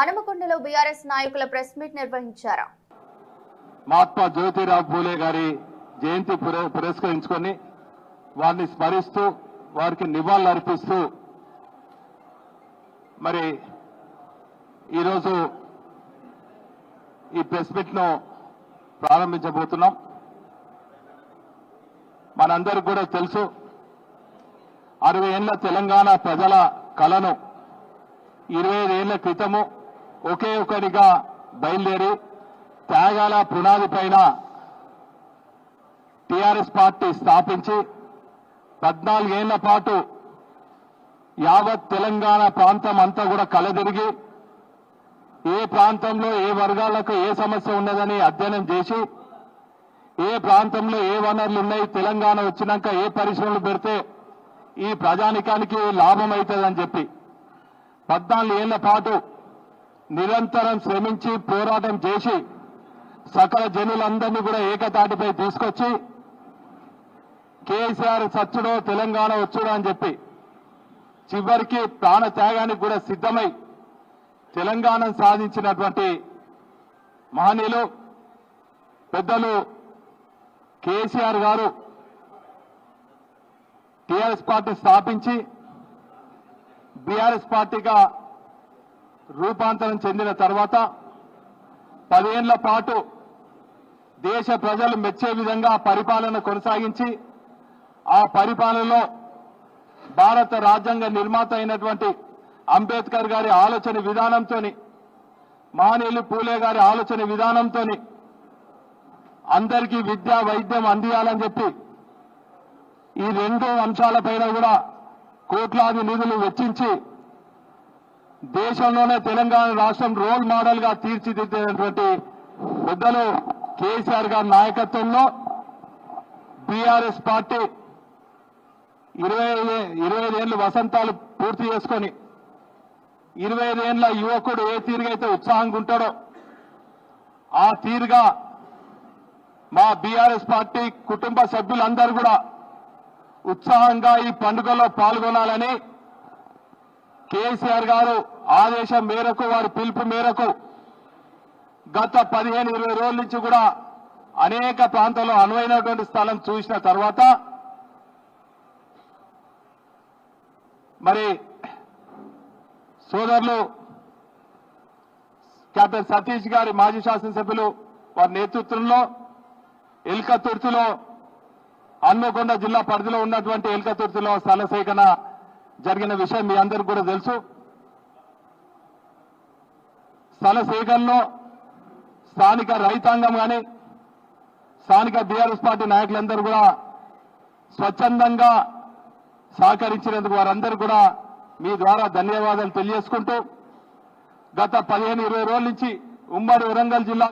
హనుమకొండలో BRS నాయకుల press meet నిర్వహించారు. మహాత్మా జ్యోతిరావు పూలే గారి జయంతి పుర- పురస్కరించుకొని వారిని స్మరిస్తూ వారికి నివాళులు అర్పిస్తూ మరి ఈరోజు ఈ ప్రెస్ మీట్ను ప్రారంభించబోతున్నాం. మనందరికి కూడా తెలుసు అరవై ఏళ్ళ తెలంగాణ ప్రజల కలను ఇరవై ఏళ్ళ క్రితము ఒకే ఒకరిగా బయలుదేరి త్యాగాల పునాది పైన టిఆర్ఎస్ పార్టీ స్థాపించి పద్నాలుగేళ్ళ పాటు యావత్ తెలంగాణ ప్రాంతం అంతా కూడా కలదిరిగి ఏ ప్రాంతంలో ఏ వర్గాలకు ఏ సమస్య ఉన్నదని అధ్యయనం చేసి ఏ ప్రాంతంలో ఏ వనరులు ఉన్నాయి తెలంగాణ వచ్చినాక ఏ పరిశ్రమలు పెడితే ఈ ప్రజానికానికి లాభం అవుతుందని చెప్పి పద్నాలుగు ఏళ్ళ పాటు నిరంతరం శ్రమించి పోరాటం చేసి సకల జనులందరినీ కూడా ఏకతాటిపై తీసుకొచ్చి కేసీఆర్ సచ్చుడో తెలంగాణ వచ్చుడో అని చెప్పి చివరికి ప్రాణ త్యాగానికి కూడా సిద్ధమై తెలంగాణ సాధించినటువంటి మహనీయులు పెద్దలు కేసీఆర్ గారు టీఆర్ఎస్ పార్టీ స్థాపించి బీఆర్ఎస్ పార్టీగా రూపాంతరం చెందిన తర్వాత పదేళ్ళ పాటు దేశ ప్రజలు మెచ్చే విధంగా పరిపాలన కొనసాగించి ఆ పరిపాలనలో భారత రాజ్యాంగ నిర్మాత అయినటువంటి అంబేద్కర్ గారి ఆలోచన విధానంతో మహనీయులు పూలే గారి ఆలోచన విధానంతో అందరికీ విద్య వైద్యం అందియాలని చెప్పి ఈ రెండు అంశాలపైన కూడా కోట్లాది నిధులు వెచ్చించి దేశంలోనే తెలంగాణ రాష్ట్రం రోల్ మోడల్గా తీర్చిదిద్దినటువంటి పెద్దలు కేసీఆర్ గారి నాయకత్వంలో బీఆర్ఎస్ పార్టీ ఇరవై ఇరవై ఐదేళ్ళు వసంతాలు పూర్తి చేసుకొని ఇరవై ఐదేళ్ళ యువకుడు ఏ తీరుగైతే ఉత్సాహంగా ఉంటాడో ఆ తీరుగా మా బీఆర్ఎస్ పార్టీ కుటుంబ సభ్యులందరూ కూడా ఉత్సాహంగా ఈ పండుగలో పాల్గొనాలని కేసీఆర్ గారు ఆదేశం మేరకు వారి పిలుపు మేరకు గత పదిహేను ఇరవై రోజుల నుంచి కూడా అనేక ప్రాంతాల్లో అనువైనటువంటి స్థలం చూసిన తర్వాత మరి సోదరులు కెప్టెన్ సతీష్ గారి మాజీ శాసనసభ్యులు వారి నేతృత్వంలో ఎల్కతుర్తిలో హన్మకొండ జిల్లా పరిధిలో ఉన్నటువంటి ఎల్కతుర్తిలో స్థల సేకరణ జరిగిన విషయం మీ అందరికి కూడా తెలుసు. స్థల సేకరణలో స్థానిక రైతాంగం కానీ స్థానిక బీఆర్ఎస్ పార్టీ నాయకులందరూ కూడా స్వచ్ఛందంగా సహకరించినందుకు వారందరూ కూడా మీ ద్వారా ధన్యవాదాలు తెలియజేసుకుంటూ గత పదిహేను ఇరవై రోజుల నుంచి ఉమ్మడి వరంగల్ జిల్లా